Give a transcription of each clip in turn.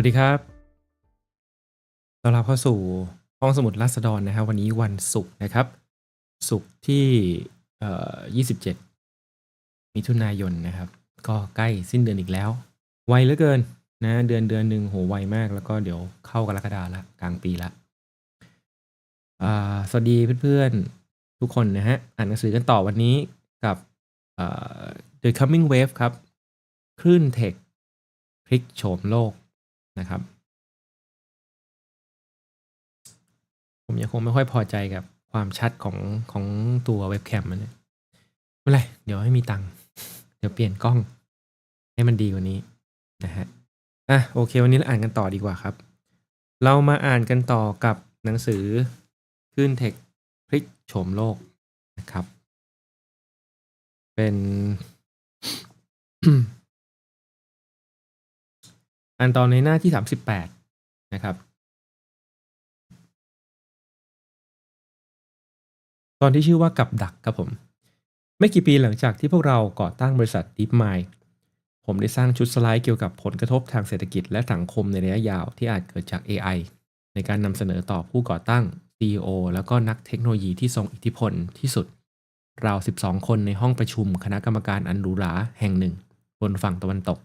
วัสดีครับต้อนรับเข้าสู่ห้องสมุดราษฎรนะครับ วันนี้วันศุกร์นะครับ ศุกร์ที่เอ่อ27 มิถุนายนนะครับ ก็ใกล้สิ้นเดือนอีกแล้ว ไวเหลือเกินนะ เดือนเดือนหนึ่งโหไวมากแล้วก็เดี๋ยวเข้ากรกฎาละกลางปีละสวัสดีเพื่อนๆ ทุกคนนะฮะ อ่านหนังสือกันต่อวันนี้กับ The Coming Wave ครับ คลื่นเทคพลิกโฉมโลก นะครับ ผมยังคงไม่ค่อยพอใจกับความชัดของของตัวเว็บแคมมันเนี่ยไม่ไรเดี๋ยวให้มีตังค์เดี๋ยวเปลี่ยนกล้อง ให้มันดีกว่านี้นะฮะอะโอเค วันนี้เราอ่านกันต่อดีกว่าครับ เรามาอ่านกันต่อกับหนังสือขึ้นเทคพลิกโฉมโลกนะครับ เป็น อันตอนในหน้าที่สามสิบแปดนะครับ ตอนที่ชื่อว่ากับดักครับผม ไม่กี่ปีหลังจากที่พวกเราก่อตั้งบริษัท DeepMind ผมได้สร้างชุดสไลด์เกี่ยวกับผลกระทบทางเศรษฐกิจและสังคมในระยะยาวที่อาจเกิดจาก AI ในการนำเสนอต่อผู้ก่อตั้ง CEO แล้วก็นักเทคโนโลยีที่ทรงอิทธิพลที่สุด ราว 12 คนในห้องประชุมคณะกรรมการอันหรูหราแห่งหนึ่ง บนฝั่งตะวันตก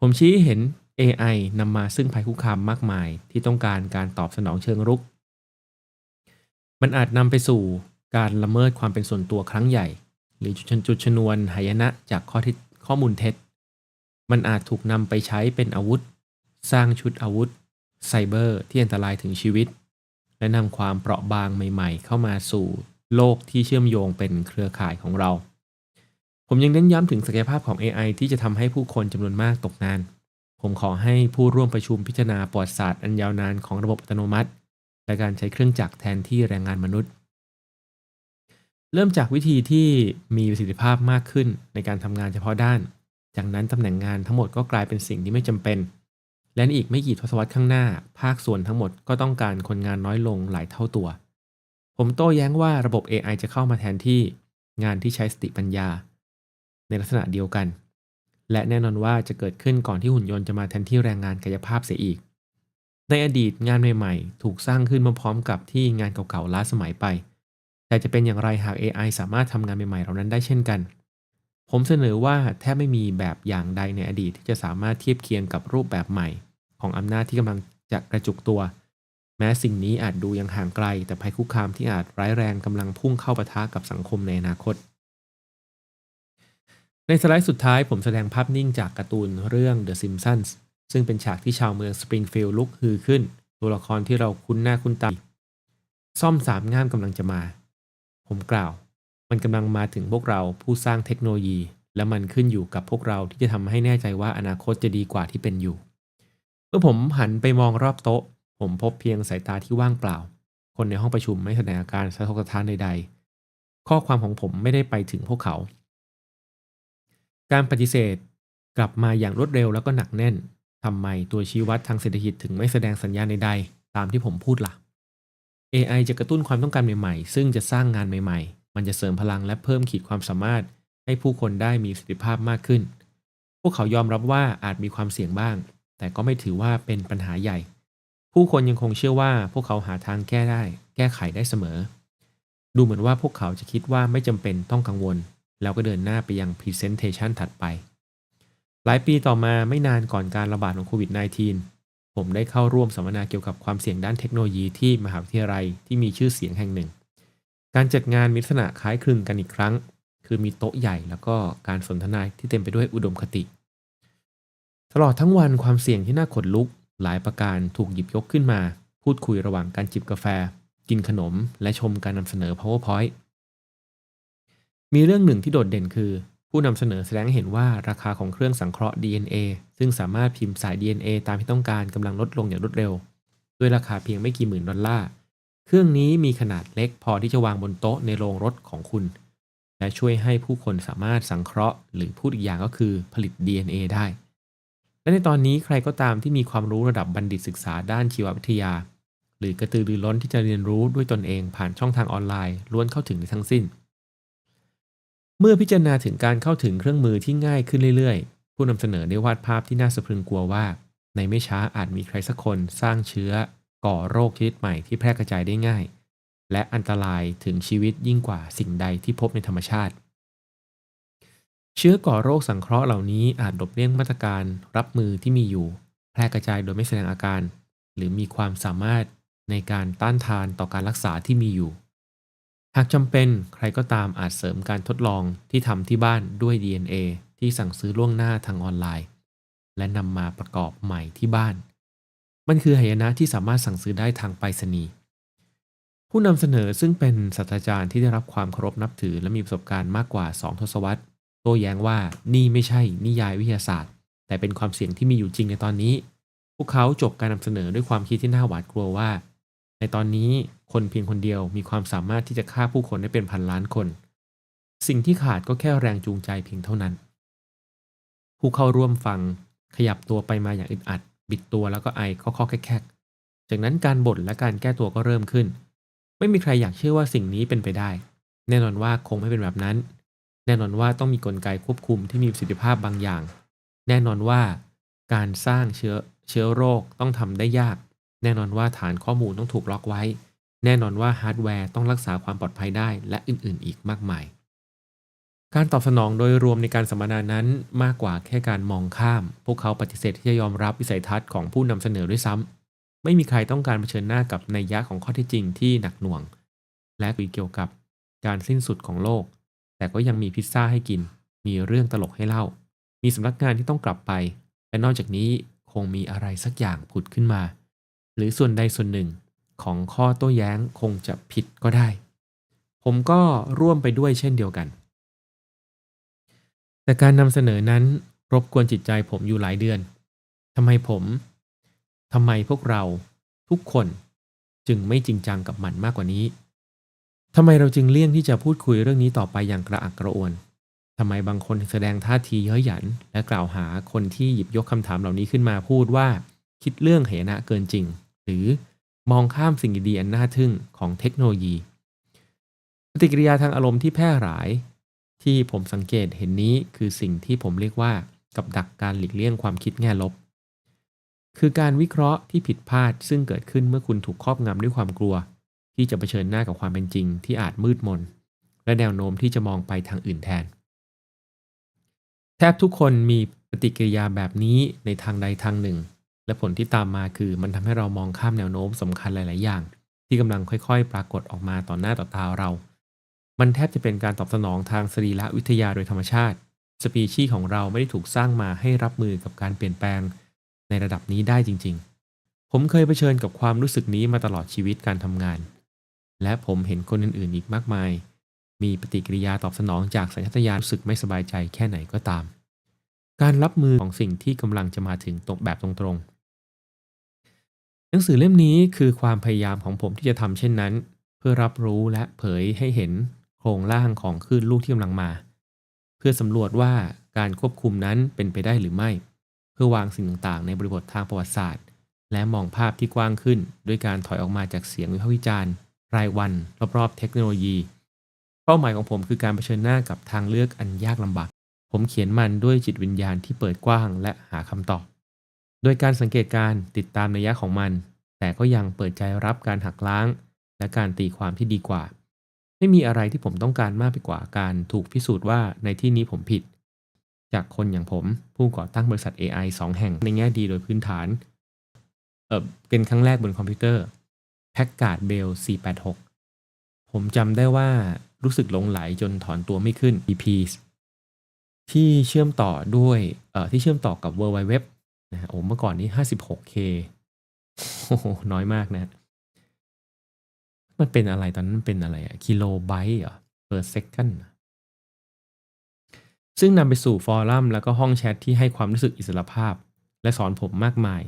ผมชี้เห็น AI นำมาซึ่งภัยคุกคามมากมาย ที่ต้องการการตอบสนองเชิงรุก มันอาจนำไปสู่การละเมิดความเป็นส่วนตัวครั้งใหญ่ หรือจุดจุดชนวนหายนะจากข้อท็จข้อมูลเท็จ มันอาจถูกนำไปใช้เป็นอาวุธ สร้างชุดอาวุธ ไซเบอร์ที่อันตรายถึงชีวิต และนำความเปราะบางใหม่ ๆ เข้ามาสู่โลกที่เชื่อมโยงเป็นเครือข่ายของเรา ผมยังเน้นย้ำถึงศักยภาพของ AI ที่จะทำให้ผู้คนจำนวนมากตกงาน ผมขอให้ผู้ร่วมประชุมพิจารณาประวัติศาสตร์อันยาวนานของระบบอัตโนมัติ และการใช้เครื่องจักรแทนที่แรงงานมนุษย์ เริ่มจากวิธีที่มีประสิทธิภาพมากขึ้นในการทำงานเฉพาะด้าน จากนั้นตำแหน่งงานทั้งหมดก็กลายเป็นสิ่งที่ไม่จำเป็น และอีกไม่กี่ทศวรรษข้างหน้า ภาคส่วนทั้งหมดก็ต้องการคนงานน้อยลงหลายเท่าตัว ผมโต้แย้งว่าระบบ AI จะเข้ามาแทนที่ งานที่ใช้สติปัญญา ในลักษณะเดียวกัน และแน่นอนว่าจะเกิดขึ้นก่อนที่หุ่นยนต์จะมาแทนที่แรงงานกายภาพเสียอีก ในอดีตงานใหม่ๆ ถูกสร้างขึ้นมาพร้อมกับที่งานเก่าๆล้าสมัยไป แต่จะเป็นอย่างไรหาก AI สามารถทำงานใหม่ๆเหล่านั้นได้เช่นกัน ผมเสนอว่าแทบไม่มีแบบอย่างใดในอดีตที่จะสามารถเทียบเคียงกับรูปแบบใหม่ ของอำนาจที่กำลังจะกระจุกตัว แม้สิ่งนี้อาจดูยังห่างไกล แต่ภัยคุกคามที่อาจร้ายแรงกำลังพุ่งเข้าปะทะกับสังคมในอนาคต ในสไลด์สุดท้ายผมแสดงภาพนิ่งจากการ์ตูนเรื่อง The Simpsons ซึ่งเป็นฉากที่ชาวเมืองสปริงฟิลด์ลุกฮือขึ้น ตัวละครที่เราคุ้นหน้าคุ้นตาซ่อมสามง่ามกำลังจะมา ผมกล่าว มันกำลังมาถึงพวกเราผู้สร้างเทคโนโลยี และมันขึ้นอยู่กับพวกเราที่จะทำให้แน่ใจว่าอนาคตจะดีกว่าที่เป็นอยู่ เมื่อผมหันไปมองรอบโต๊ะ ผมพบเพียงสายตาที่ว่างเปล่า คนในห้องประชุมไม่แสดงอาการสะทกสะท้านใดๆ ข้อความของผมไม่ได้ไปถึงพวกเขา การปฏิเสธกลับมาอย่างรวดเร็วแล้วก็หนักแน่นทำไมตัวชี้วัดทางเศรษฐกิจถึงไม่แสดงสัญญาณใดๆ ตามที่ผมพูดละ่ะ AI จะกระตุ้นความต้องการใหม่ๆ ซึ่งจะสร้างงานใหม่ๆ มันจะเสริมพลังและเพิ่มขีดความสามารถ ให้ผู้คนได้มีประสิทธิภาพมากขึ้น พวกเขายอมรับว่าอาจมีความเสี่ยงบ้าง แต่ก็ไม่ถือว่าเป็นปัญหาใหญ่ ผู้คนยังคงเชื่อว่าพวกเขาหาทางแก้ได้ แก้ไขได้เสมอ ดูเหมือนว่าพวกเขาจะคิดว่าไม่จำเป็นต้องกังวล แล้วก็เดินหน้าไปยัง Presentation ถัดไป หลายปีต่อมาไม่นานก่อนการระบาดของโควิด -19 ผมได้เข้าร่วมสัมมนาเกี่ยวกับความเสี่ยงด้านเทคโนโลยีที่มหาวิทยาลัยที่มีชื่อเสียงแห่งหนึ่ง การจัดงานมีลักษณะคล้ายคลึงกันอีกครั้ง คือมีโต๊ะใหญ่แล้วก็การสนทนาที่เต็มไปด้วยอุดมคติ ตลอดทั้งวันความเสี่ยงที่น่าขนลุก หลายประการถูกหยิบยกขึ้นมา พูดคุยระหว่างการจิบกาแฟ กินขนม และชมการนำเสนอ PowerPoint มีเรื่องหนึ่งที่โดดเด่นคือ ผู้นำเสนอแสดงเห็นว่าราคาของเครื่องสังเคราะห์ DNA ซึ่งสามารถพิมพ์สาย DNA ตามที่ต้องการกำลังลดลงอย่างรวดเร็ว ด้วยราคาเพียงไม่กี่หมื่นดอลลาร์ เครื่องนี้มีขนาดเล็กพอที่จะวางบนโต๊ะในโรงรถของคุณ และช่วยให้ผู้คนสามารถสังเคราะห์ หรือพูดอีกอย่างก็คือผลิต DNA ได้ และในตอนนี้ใครก็ตามที่มีความรู้ระดับบัณฑิตศึกษาด้านชีววิทยา หรือกระตือรือร้นที่จะเรียนรู้ด้วยตนเองผ่านช่องทางออนไลน์ล้วนเข้าถึงในทั้งสิ้น เมื่อพิจารณาถึงการเข้าถึงเครื่องมือที่ง่ายขึ้นเรื่อยๆ ผู้นำเสนอได้วาดภาพที่น่าสะพรึงกลัวว่า ในไม่ช้าอาจมีใครสักคนสร้างเชื้อ ก่อโรคชนิดใหม่ที่แพร่กระจายได้ง่าย และอันตรายถึงชีวิตยิ่งกว่าสิ่งใดที่พบในธรรมชาติ เชื้อก่อโรคสังเคราะห์เหล่านี้อาจหลบเลี่ยงมาตรการรับมือที่มีอยู่ แพร่กระจายโดยไม่แสดงอาการ หรือมีความสามารถในการต้านทานต่อการรักษาที่มีอยู่ หากจำเป็นใครก็ตามอาจเสริมการทดลองที่ทำที่บ้านด้วย DNA ที่สั่งซื้อล่วงหน้าทางออนไลน์ และนำมาประกอบใหม่ที่บ้าน มันคือหายนะที่สามารถสั่งซื้อได้ทางไปรษณีย์ผู้นำเสนอซึ่งเป็นศาสตราจารย์ที่ได้รับความเคารพนับถือ และมีประสบการณ์มากกว่า 2 ทศวรรษโต้แย้งว่านี่ไม่ใช่นิยายวิทยาศาสตร์ แต่เป็นความเสี่ยงที่มีอยู่จริงในตอนนี้ พวกเขาจบการนำเสนอด้วยความคิดที่น่าหวาดกลัวว่า ในตอนนี้ คนเพียงคนเดียวมีความสามารถที่จะฆ่าผู้คนได้เป็นพันล้านคน สิ่งที่ขาดก็แค่แรงจูงใจเพียงเท่านั้น ผู้เข้าร่วมฟังขยับตัวไปมาอย่างอึดอัด บิดตัวแล้วก็ไอข้อๆแคกๆจากนั้นการบ่นและการแก้ตัวก็เริ่มขึ้น ไม่มีใครอยากเชื่อว่าสิ่งนี้เป็นไปได้ แน่นอนว่าคงไม่เป็นแบบนั้น แน่นอนว่าต้องมีกลไกควบคุมที่มีประสิทธิภาพบางอย่าง แน่นอนว่าการสร้างเชื้อเชื้อโรคต้องทำได้ยาก แน่นอนว่าฐานข้อมูลต้องถูกล็อกไว้ แน่นอนว่าฮาร์ดแวร์ต้องรักษาความปลอดภัยได้และอื่นๆ อีกมากมาย การตอบสนองโดยรวมในการสัมมนานั้นมากกว่าแค่การมองข้าม พวกเขาปฏิเสธที่จะยอมรับวิสัยทัศน์ของผู้นำเสนอด้วยซ้ำไม่มีใครต้องการเผชิญหน้ากับนัยยะของข้อเท็จจริงที่หนักหน่วง และคุยเกี่ยวกับการสิ้นสุดของโลก แต่ก็ยังมีพิซซ่าให้กิน มีเรื่องตลกให้เล่า มีสำนักงานที่ต้องกลับไป และนอกจากนี้คงมีอะไรสักอย่างผุดขึ้นมา หรือส่วนใดส่วนหนึ่ง ของข้อโต้แย้งคงจะผิดก็ได้ ผมก็ร่วมไปด้วยเช่นเดียวกัน แต่การนำเสนอนั้นรบกวนจิตใจผมอยู่หลายเดือนทำไมผมทำไมพวกเราทุกคนจึงไม่จริงจังกับมันมากกว่านี้ทำไมเราจึงเลี่ยงที่จะพูดคุยเรื่องนี้ต่อไปอย่างกระอักกระอ่วนทำไมบางคนแสดงท่าทีเย้ยหยัน และกล่าวหาคนที่หยิบยกคำถามเหล่านี้ขึ้นมาพูดว่า คิดเรื่องเหนะเกินจริง หรือ มองข้ามสิ่งดีๆอันน่าทึ่งของเทคโนโลยี ปฏิกิริยาทางอารมณ์ที่แพร่หลาย ที่ผมสังเกตเห็นนี้คือสิ่งที่ผมเรียกว่ากับดักการหลีกเลี่ยงความคิดแง่ลบ คือการวิเคราะห์ที่ผิดพลาดซึ่งเกิดขึ้นเมื่อคุณถูกครอบงำด้วยความกลัว ที่จะเผชิญหน้ากับความเป็นจริงที่อาจมืดมน และแนวโน้มที่จะมองไปทางอื่นแทน แทบทุกคนมีปฏิกิริยาแบบนี้ในทางใดทางหนึ่ง และผลที่ตามมาคือมันทำให้เรามองข้ามแนวโน้มสำคัญหลาย ๆ อย่าง ที่กำลังค่อย ๆ ปรากฏออกมาต่อหน้าต่อตาเรา มันแทบจะเป็นการตอบสนองทางสรีระวิทยาโดยธรรมชาติ สปีชีส์ของเราไม่ได้ถูกสร้างมาให้รับมือกับการเปลี่ยนแปลง ในระดับนี้ได้จริง ๆ ผมเคยเผชิญกับความรู้สึกนี้มาตลอดชีวิตการทำงาน และผมเห็นคนอื่น ๆ อีกมากมาย มีปฏิกิริยาตอบสนองจากสัญชาตญาณรู้สึกไม่สบายใจแค่ไหนก็ตาม การรับมือของสิ่งที่กำลังจะมาถึงตรงแบบตรงๆ หนังสือเล่มนี้คือความพยายามของผมที่จะทำเช่นนั้น เพื่อรับรู้และเผยให้เห็นโครงร่างของคลื่นลูกที่กำลังมา เพื่อสำรวจว่าการควบคุมนั้นเป็นไปได้หรือไม่ เพื่อวางสิ่งต่างๆ ในบริบททางประวัติศาสตร์ และมองภาพที่กว้างขึ้น ด้วยการถอยออกมาจากเสียงวิพากษ์วิจารณ์ รายวัน รอบๆ เทคโนโลยี เป้าหมายของผมคือการเผชิญหน้ากับทางเลือกอันยากลำบากผมเขียนมันด้วยจิตวิญญาณที่เปิดกว้างและหาคำตอบ โดยการสังเกตการติดตามนัยยะของมัน แต่ก็ยังเปิดใจรับการหักล้าง และการตีความที่ดีกว่า ไม่มีอะไรที่ผมต้องการมากไปกว่าการถูกพิสูจน์ว่าในที่นี้ผมผิด จากคนอย่างผมผู้ก่อตั้งบริษัท AI 2 แห่งในแง่ดีโดยพื้นฐานเออเป็นครั้งแรกบนคอมพิวเตอร์ p a c k a r d Bell 486 ผมจำได้ว่ารู้สึกหลงไหลจนถอนตัวไม่ขึ้น EP ที่เชื่อมต่อด้วยเอ่อที่เชื่อมต่อกับ World Wide Web นะฮะโอ้เมื่อก่อนนี้ 56K โอ้โหน้อยมากนะ มันเป็นอะไรตอนนั้นเป็นอะไรอะกิโลไบต์เหรอ per second ซึ่งนำไปสู่ฟอรัมแล้วก็ห้องแชทที่ให้ความรู้สึกอิสระภาพ และสอนผมมากมาย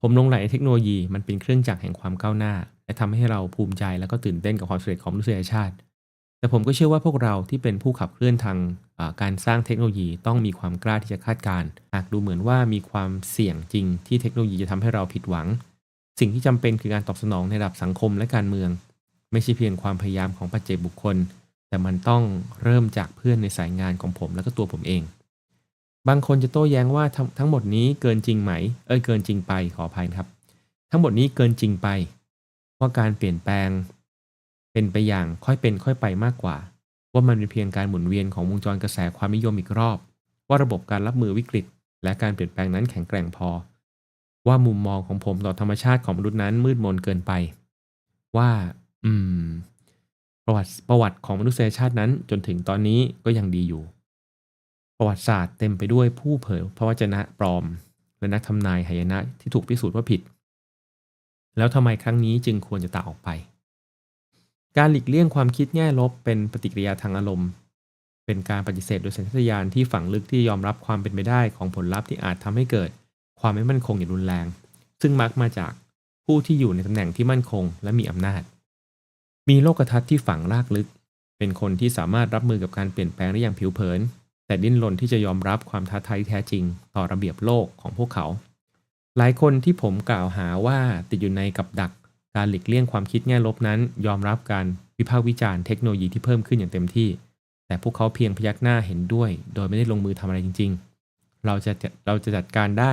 ผมลงไหลในเทคโนโลยีมันเป็นเครื่องจักรแห่งความก้าวหน้า และทำให้เราภูมิใจแล้วก็ตื่นเต้นกับความสำเร็จของมนุษยชาติ แต่ผมก็เชื่อว่าพวกเราที่เป็นผู้ขับเคลื่อนทางการสร้างเทคโนโลยีต้องมีความกล้าที่จะคาดการณ์หากดูเหมือนว่ามีความเสี่ยงจริงที่เทคโนโลยีจะทำให้เราผิดหวัง สิ่งที่จำเป็นคือการตอบสนองในระดับสังคมและการเมือง ไม่ใช่เพียงความพยายามของปัจเจกบุคคล แต่มันต้องเริ่มจากเพื่อนในสายงานของผมและก็ตัวผมเอง บางคนจะโต้แย้งว่าทั้งทั้งหมดนี้เกินจริงไหม เอ้ยเกินจริงไปขออภัยครับ ทั้งหมดนี้เกินจริงไป ว่าการเปลี่ยนแปลง เป็นไปอย่างค่อยเป็นค่อยไปมากกว่า ว่ามันเป็นเพียงการหมุนเวียนของวงจรกระแสความนิยมอีกรอบ ว่าระบบการรับมือวิกฤต และการเปลี่ยนแปลงนั้นแข็งแกร่งพอ ว่ามุมมองของผมต่อธรรมชาติของมนุษย์นั้นมืดมนเกินไป ว่า อืม ประวัติประวัติของมนุษยชาตินั้นจนถึงตอนนี้ก็ยังดีอยู่ ประวัติศาสตร์เต็มไปด้วยผู้เผยพระวจนะปลอม และนักทำนายหายนะที่ถูกพิสูจน์ว่าผิด แล้วทำไมครั้งนี้จึงควรจะตาออกไป การหลีกเลี่ยงความคิดแง่ลบเป็นปฏิกิริยาทางอารมณ์ เป็นการปฏิเสธโดยสัญชาตญาณที่ฝังลึกที่ยอมรับความเป็นไปได้ของผลลัพธ์ที่อาจทำให้เกิด ความไม่มั่นคงอย่างรุนแรง ซึ่งมักมาจากผู้ที่อยู่ในตำแหน่งที่มั่นคงและมีอำนาจ มีโลกทัศน์ที่ฝังรากลึก เป็นคนที่สามารถรับมือกับการเปลี่ยนแปลงได้อย่างผิวเผิน แต่ดิ้นรนที่จะยอมรับความท้าทายแท้จริง ต่อระเบียบโลกของพวกเขา หลายคนที่ผมกล่าวหาว่าติดอยู่ในกับดัก การหลีกเลี่ยงความคิดแง่ลบนั้น ยอมรับการวิพากษ์วิจารณ์เทคโนโลยีที่เพิ่มขึ้นอย่างเต็มที่ แต่พวกเขาเพียงพยักหน้าเห็นด้วย โดยไม่ได้ลงมือทำอะไรจริง ๆ เราจะเราจะจัดการได้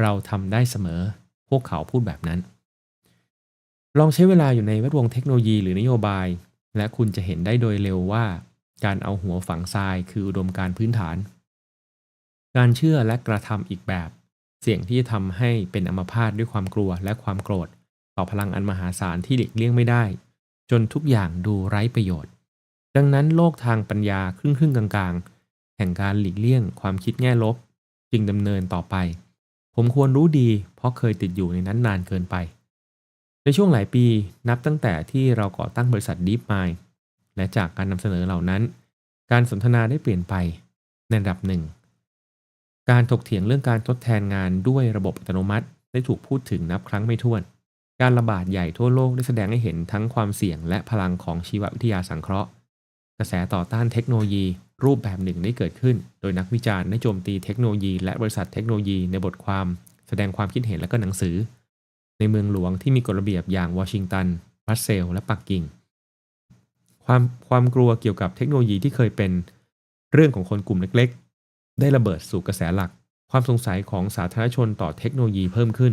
เราทำได้เสมอ พวกเขาพูดแบบนั้น ลองใช้เวลาอยู่ในแวดวงเทคโนโลยีหรือนโยบาย และคุณจะเห็นได้โดยเร็วว่า การเอาหัวฝังทรายคืออุดมการพื้นฐาน การเชื่อและกระทำอีกแบบ เสี่ยงที่จะทำให้เป็นอัมพาตด้วยความกลัวและความโกรธ ต่อพลังอันมหาศาลที่หลีกเลี่ยงไม่ได้ จนทุกอย่างดูไร้ประโยชน์ ดังนั้นโลกทางปัญญาครึ่งครึ่งๆกลางๆ แห่งการหลีกเลี่ยงความคิดแง่ลบ จึงดำเนินต่อไป ผมควรรู้ดี เพราะเคยติดอยู่ในนั้นนานเกินไป ในช่วงหลายปีนับตั้งแต่ที่เราก่อตั้งบริษัท DeepMind และจากการนำเสนอเหล่านั้น การสนทนาได้เปลี่ยนไปในระดับหนึ่ง การถกเถียงเรื่องการทดแทนงานด้วยระบบอัตโนมัติได้ถูกพูดถึงนับครั้งไม่ถ้วน การระบาดใหญ่ทั่วโลกได้แสดงให้เห็นทั้งความเสี่ยงและพลังของชีววิทยาสังเคราะห์ กระแสต่อต้านเทคโนโลยีรูปแบบหนึ่งได้เกิดขึ้น โดยนักวิจารณ์ได้โจมตีเทคโนโลยีและบริษัทเทคโนโลยีในบทความ แสดงความคิดเห็นและก็หนังสือ ในเมืองหลวงที่มีกฎระเบียบอย่างวอชิงตันบรัสเซลและปักกิ่ง ความความกลัวเกี่ยวกับเทคโนโลยีที่เคยเป็นเรื่องของคนกลุ่มเล็กๆ ได้ระเบิดสู่กระแสหลัก ความสงสัยของสาธารณชนต่อเทคโนโลยีเพิ่มขึ้น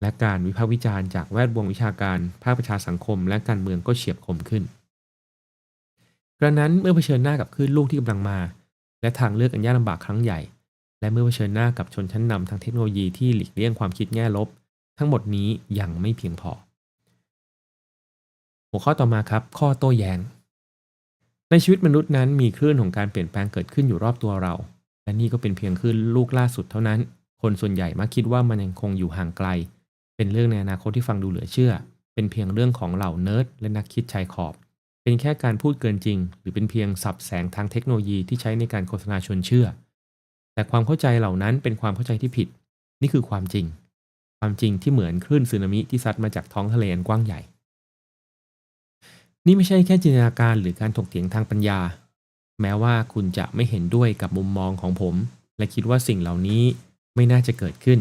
และการวิพากษ์วิจารณ์จากแวดวงวิชาการ ภาคประชาสังคม และการเมืองก็เฉียบคมขึ้น กระนั้นเมื่อเผชิญหน้ากับคลื่นลูกที่กำลังมา และทางเลือกอันยากลำบากครั้งใหญ่ และเมื่อเผชิญหน้ากับชนชั้นนำทางเทคโนโลยีที่หลีกเลี่ยงความคิดแง่ลบ ทั้งหมดนี้ยังไม่เพียงพอ หัวข้อต่อมาครับ ข้อโต้แย้ง ในชีวิตมนุษย์นั้นมีคลื่นของการเปลี่ยนแปลงเกิดขึ้นอยู่รอบตัวเรา และนี่ก็เป็นเพียงคลื่นลูกล่าสุดเท่านั้น คนส่วนใหญ่มักคิดว่ามันยังคงอยู่ห่างไกล เป็นเรื่องในอนาคตที่ฟังดูเหลือเชื่อ เป็นเพียงเรื่องของเหล่าเนิร์ดและนักคิดชายขอบ เป็นแค่การพูดเกินจริง หรือเป็นเพียงสับแสงทางเทคโนโลยีที่ใช้ในการโฆษณาชวนเชื่อ แต่ความเข้าใจเหล่านั้นเป็นความเข้าใจที่ผิด นี่คือความจริง ความจริงที่เหมือนคลื่นสึนามิที่ซัดมาจากท้องทะเลอันกว้างใหญ่ นี่ไม่ใช่แค่จินตนาการหรือการถกเถียงทางปัญญา แม้ว่าคุณจะไม่เห็นด้วยกับมุมมองของผม และคิดว่าสิ่งเหล่านี้ไม่น่าจะเกิดขึ้น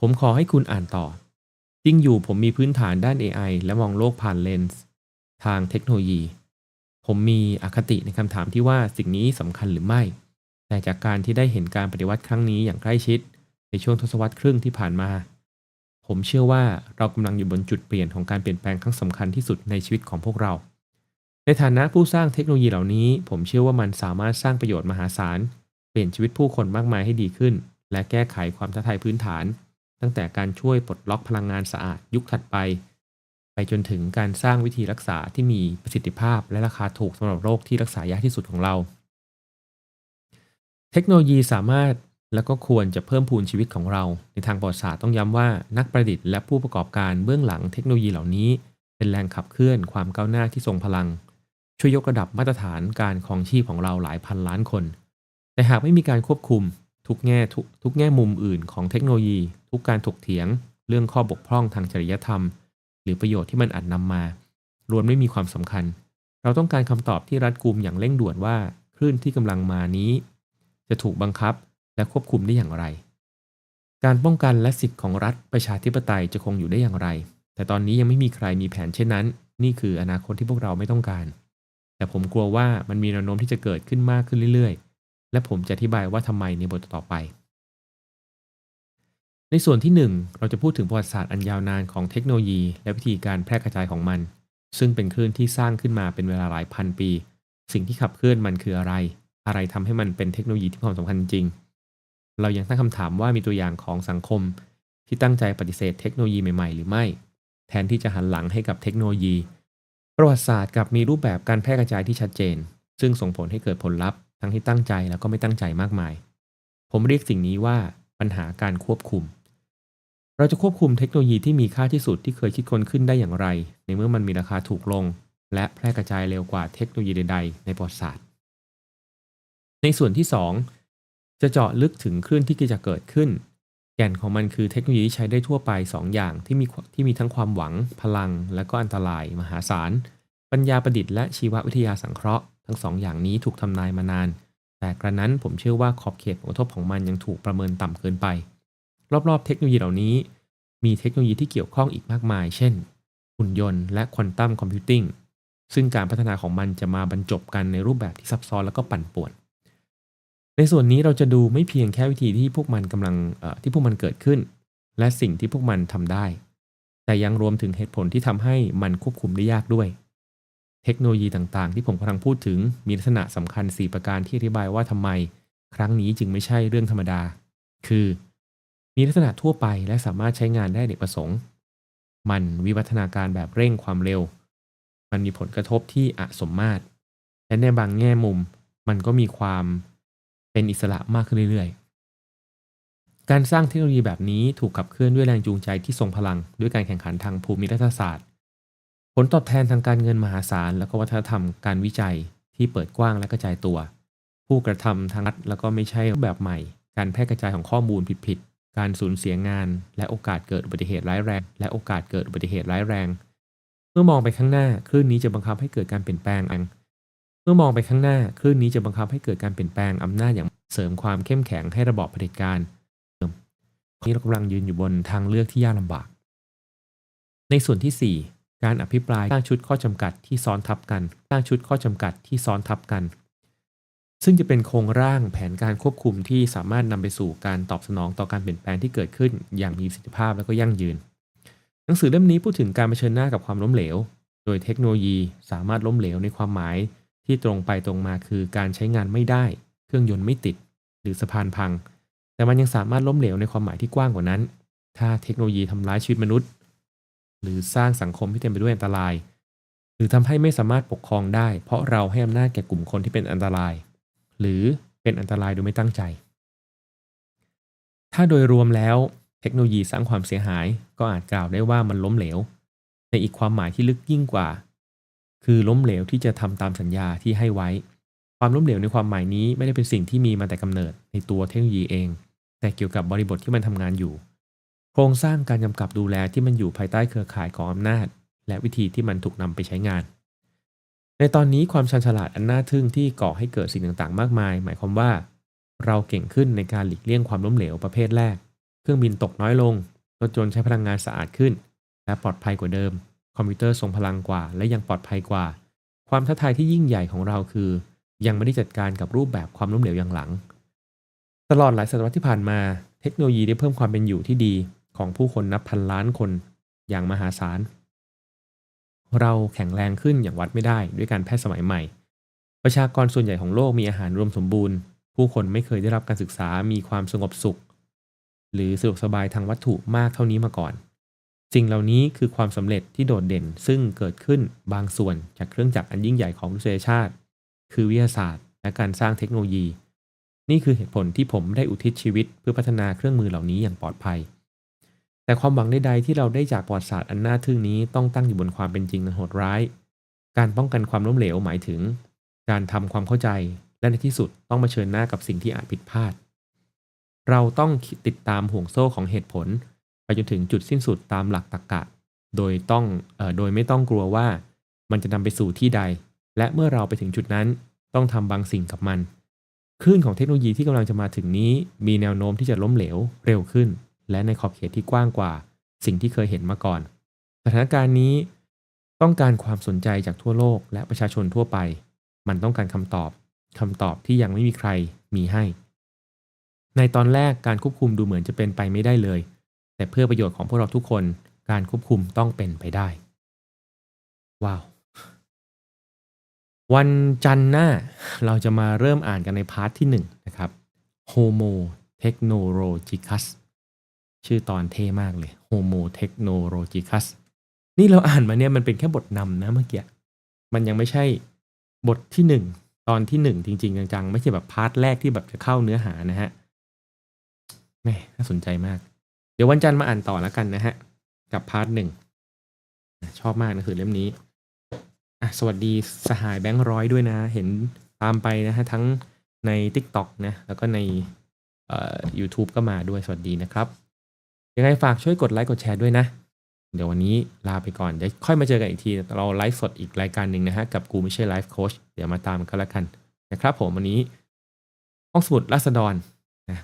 ผมขอให้คุณอ่านต่อ จริงอยู่ผมมีพื้นฐานด้าน AI และมองโลกผ่านเลนส์ทางเทคโนโลยี ผมมีอคติในคำถามที่ว่าสิ่งนี้สำคัญหรือไม่ แต่จากการที่ได้เห็นการปฏิวัติครั้งนี้อย่างใกล้ชิด ในช่วงทศวรรษครึ่งที่ผ่านมา ผมเชื่อว่าเรากำลังอยู่บนจุดเปลี่ยนของการเปลี่ยนแปลงครั้งสำคัญที่สุดในชีวิตของพวกเรา ในฐานะผู้สร้างเทคโนโลยีเหล่านี้ ผมเชื่อว่ามันสามารถสร้างประโยชน์มหาศาล เปลี่ยนชีวิตผู้คนมากมายให้ดีขึ้น และแก้ไขความท้าทายพื้นฐาน ตั้งแต่การช่วยปลดล็อกพลังงานสะอาดยุคถัดไป ไปจนถึงการสร้างวิธีรักษาที่มีประสิทธิภาพและราคาถูกสำหรับโรคที่รักษายากที่สุดของเรา เทคโนโลยีสามารถและก็ควรจะเพิ่มพูนชีวิตของเรา ในทางประวัติศาสตร์ต้องย้ำว่านักประดิษฐ์และผู้ประกอบการเบื้องหลังเทคโนโลยีเหล่านี้ เป็นแรงขับเคลื่อนความก้าวหน้าที่ทรงพลัง ช่วยยกระดับมาตรฐานการครองชีพของเราหลายพันล้านคน แต่หากไม่มีการควบคุม ทุกแง่ทุกทุกแง่มุมอื่นของเทคโนโลยี ทุกการถกเถียง เรื่องข้อบกพร่องทางจริยธรรม หรือประโยชน์ที่มันอาจนำมาล้วนไม่มีความสำคัญ เราต้องการคำตอบที่รัดกุมอย่างเร่งด่วนว่าคลื่นที่กำลังมานี้ จะถูกบังคับและควบคุมได้อย่างไร การป้องกันและสิทธิของรัฐประชาธิปไตยจะคงอยู่ได้อย่างไร แต่ตอนนี้ยังไม่มีใครมีแผนเช่นนั้น นี่คืออนาคตที่พวกเราไม่ต้องการ แต่ผมกลัวว่ามันมีแนวโน้มที่จะเกิดขึ้นมากขึ้นเรื่อยๆ และผมจะอธิบายว่าทำไมในบทต่อไป ในส่วนที่ 1 เราจะพูดถึงประวัติศาสตร์อันยาวนานของเทคโนโลยี และวิธีการแพร่กระจายของมัน ซึ่งเป็นคลื่นที่สร้างขึ้นมาเป็นเวลาหลายพันปี สิ่งที่ขับเคลื่อนมันคืออะไร อะไรทำให้มันเป็นเทคโนโลยีที่ความสำคัญจริง เรายังตั้งคำถามว่ามีตัวอย่างของสังคม ที่ตั้งใจปฏิเสธเทคโนโลยีใหม่ๆ หรือไม่ แทนที่จะหันหลังให้กับเทคโนโลยี ประวัติศาสตร์กลับมีรูปแบบการแพร่กระจายที่ชัดเจน ซึ่งส่งผลให้เกิดผลลัพธ์ ทั้งที่ตั้งใจแล้วก็ไม่ตั้งใจมากมาย ผมเรียกสิ่งนี้ว่าปัญหาการควบคุม เราจะควบคุมเทคโนโลยีที่มีค่าที่สุดที่เคยคิดค้นขึ้นได้อย่างไร ในเมื่อมันมีราคาถูกลง และแพร่กระจายเร็วกว่าเทคโนโลยีใด ๆ ในประวัติศาสตร์ ในส่วนที่ 2 จะเจาะลึกถึงคลื่นที่จะเกิดขึ้น แก่นของมันคือเทคโนโลยีที่ใช้ได้ทั่วไป 2 อย่างที่มีที่มีทั้งความหวัง พลัง และก็อันตราย มหาศาลปัญญาประดิษฐ์และชีววิทยาสังเคราะห์ ทั้งสองอย่างนี้ถูกทำนายมานาน แต่กระนั้นผมเชื่อว่าขอบเขตผลกระทบของมันยังถูกประเมินต่ำเกินไป รอบๆ เทคโนโลยีเหล่านี้ มีเทคโนโลยีที่เกี่ยวข้องอีกมากมาย เช่น หุ่นยนต์และควอนตัมคอมพิวติ้งซึ่งการพัฒนาของมันจะมาบรรจบกันในรูปแบบที่ซับซ้อนแล้วก็ปั่นป่วน ในส่วนนี้เราจะดูไม่เพียงแค่วิธีที่พวกมันกำลังที่พวกมันเกิดขึ้น และสิ่งที่พวกมันทำได้ แต่ยังรวมถึงเหตุผลที่ทำให้มันควบคุมได้ยากด้วย เทคโนโลยีต่างๆ ที่ผมกำลังพูดถึงมีลักษณะสำคัญ 4 ประการที่อธิบายว่าทำไม ครั้งนี้จึงไม่ใช่เรื่องธรรมดา คือ มีลักษณะทั่วไปและสามารถใช้งานได้เด็กประสงค์ มันวิวัฒนาการแบบเร่งความเร็ว มันมีผลกระทบที่อสมมาตร และในบางแง่มุม มันก็มีความเป็นอิสระมากขึ้นเรื่อยๆ การสร้างเทคโนโลยีแบบนี้ถูกขับเคลื่อนด้วยแรงจูงใจที่ทรงพลัง ด้วยการแข่งขันทางภูมิรัฐศาสตร์ ผลตอบแทนทางการเงินมหาศาล และก็วัฒนธรรมการวิจัยที่เปิดกว้างและกระจายตัว ผู้กระทำทางรัฐแล้วก็ไม่ใช่รูปแบบใหม่ การแพร่กระจายของข้อมูลผิดๆ การสูญเสียงาน และโอกาสเกิดอุบัติเหตุร้ายแรง และโอกาสเกิดอุบัติเหตุร้ายแรง เมื่อมองไปข้างหน้าคลื่นนี้จะบังคับให้เกิดการเปลี่ยนแปลงอังเมื่อมองไปข้างหน้าคลื่นนี้จะบังคับให้เกิดการเปลี่ยนแปลงอำนาจอย่างเสริมความเข้มแข็งให้ระบอบเผด็จการนี้เรากำลังยืนอยู่บนทางเลือกที่ยากลำบาก ในส่วนที่ 4 การอภิปรายสร้างชุดข้อจำกัดที่ซ้อนทับกันสร้างชุดข้อจำกัดที่ซ้อนทับกัน ซึ่งจะเป็นโครงร่างแผนการควบคุมที่สามารถนำไปสู่การตอบสนองต่อการเปลี่ยนแปลงที่เกิดขึ้น อย่างมีประสิทธิภาพและก็ยั่งยืน หนังสือเล่มนี้พูดถึงการเผชิญหน้ากับความล้มเหลว โดยเทคโนโลยีสามารถล้มเหลวในความหมายที่ตรงไปตรงมาคือการใช้งานไม่ได้ เครื่องยนต์ไม่ติด หรือสะพานพัง แต่มันยังสามารถล้มเหลวในความหมายที่กว้างกว่านั้น ถ้าเทคโนโลยีทำร้ายชีวิตมนุษย์ หรือสร้างสังคมที่เต็มไปด้วยอันตราย หรือทำให้ไม่สามารถปกครองได้ เพราะเราให้อำนาจแก่กลุ่มคนที่เป็นอันตราย หรือเป็นอันตรายโดยไม่ตั้งใจ ถ้าโดยรวมแล้วเทคโนโลยีสร้างความเสียหายก็อาจกล่าวได้ว่ามันล้มเหลว ในอีกความหมายที่ลึกยิ่งกว่า คือล้มเหลวที่จะทำตามสัญญาที่ให้ไว้ ความล้มเหลวในความหมายนี้ไม่ได้เป็นสิ่งที่มีมาแต่กำเนิดในตัวเทคโนโลยีเอง แต่เกี่ยวกับบริบทที่มันทำงานอยู่ ครงสร้างการกำกับดูแลที่มันอยู่ภายใต้เครือข่ายของอำนาจ และวิธีที่มันถูกนำไปใช้งาน ในตอนนี้ความชันฉลาดอันน่าทึ่งที่ก่อให้เกิดสิ่งต่างๆ มากมาย หมายความว่า เราเก่งขึ้นในการหลีกเลี่ยงความล้มเหลวประเภทแรก เครื่องบินตกน้อยลงรถยนต์ใช้พลังงานสะอาดขึ้น และปลอดภัยกว่าเดิม คอมพิวเตอร์ทรงพลังกว่า และยังปลอดภัยกว่า ความท้าทายที่ยิ่งใหญ่ของเราคือ ยังไม่ได้จัดการกับรูปแบบความล้มเหลวอย่างหลัง ตลอดหลายศตวรรษที่ผ่านมา เทคโนโลยีได้เพิ่มความเป็นอยู่ที่ดี ของผู้คนนับพันล้านคนอย่างมหาศาล เราแข็งแรงขึ้นอย่างวัดไม่ได้ด้วยการแพทย์สมัยใหม่ ประชากรส่วนใหญ่ของโลกมีอาหารรวมสมบูรณ์ ผู้คนไม่เคยได้รับการศึกษามีความสงบสุข หรือสะดวกสบายทางวัตถุมากเท่านี้มาก่อน สิ่งเหล่านี้คือความสำเร็จที่โดดเด่นซึ่งเกิดขึ้นบางส่วนจากเครื่องจักรอันยิ่งใหญ่ของมนุษยชาติ คือวิทยาศาสตร์ และการสร้างเทคโนโลยีนี่คือเหตุผลที่ผมได้อุทิศชีวิตเพื่อพัฒนาเครื่องมือเหล่านี้อย่างปลอดภัย แต่ความหวังใดๆที่เราได้จากประวัติศาสตร์อันน่าทึ่งนี้ต้องตั้งอยู่บนความเป็นจริงอันโหดร้าย การป้องกันความล้มเหลวหมายถึง การทำความเข้าใจและในที่สุดต้องมาเชิญหน้ากับสิ่งที่อาจผิดพลาด เราต้องติดตามห่วงโซ่ของเหตุผล ไปจนถึงจุดสิ้นสุดตามหลักตรรกกะ โดยต้องออโดยไม่ต้องกลัวว่ามันจะนำไปสู่ที่ใด และเมื่อเราไปถึงจุดนั้นต้องทำบางสิ่งกับมันคลื่นของเทคโนโลยีที่กำลังจะมาถึงนี้ มีแนวโน้มที่จะล้มเหลวเร็วขึ้น และในขอบเขตที่กว้างกว่า สิ่งที่เคยเห็นมาก่อน สถานการณ์นี้ต้องการความสนใจจากทั่วโลกและประชาชนทั่วไป มันต้องการคำตอบคำตอบที่ยังไม่มีใครมีให้ ในตอนแรกการควบคุมดูเหมือนจะเป็นไปไม่ได้เลย แต่เพื่อประโยชน์ของพวกเราทุกคน การควบคุมต้องเป็นไปได้ ว้าว วันจันทร์หน้าเราจะมาเริ่มอ่านกันในพาร์ทที่1นะครับ Homo technologicus ชื่อตอนเท่มากเลย Homo technologicus นี่เราอ่านมาเนี่ยมันเป็นแค่บทนำนะเมื่อกี้ มันยังไม่ใช่บทที่1ตอนที่1จริง ๆ จังๆ ไม่ใช่แบบพาร์ทแรกที่แบบจะเข้าเนื้อหานะฮะแม่น่าสนใจมาก เดี๋ยววันจันทร์มาอ่านต่อแล้วกันนะฮะ กับพาร์ทหนึ่งชอบมากหนะคือเล่มนี้อะสวัสดีสหายแบงค์ร้อยด้วยนะ เห็นตามไปนะฮะ ทั้งใน TikTok นะ แล้วก็ในเอ่อ YouTube ก็มาด้วยสวัสดีนะครับ ยังไงฝากช่วยกดไลค์กดแชร์ด้วยนะ เดี๋ยววันนี้ลาไปก่อน เดี๋ยวค่อยมาเจอกันอีกที เราไลฟ์สดอีกรายการหนึ่งนะฮะ กับกูไม่ใช่ไลฟ์โค้ชเดี๋ยวมาตามกันล้วกันนะครับผมวันนี้ห้องสมุดราษฎรนะ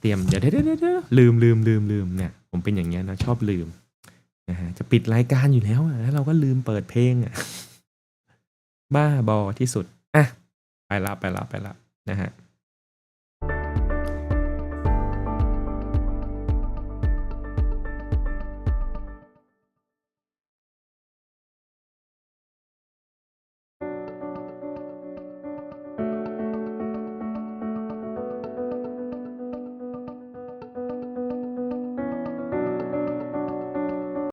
เตรียมเดี๋ยวเดี๋ยวเดี๋ยวเดี๋ยวลืมลืมลืมลืมเนี่ยผมเป็นอย่างเงี้ยนะชอบลืมนะฮะจะปิดรายการอยู่แล้วอะแล้วเราก็ลืมเปิดเพลงอะบ้าบอที่สุดอะไปละไปละไปละนะฮะ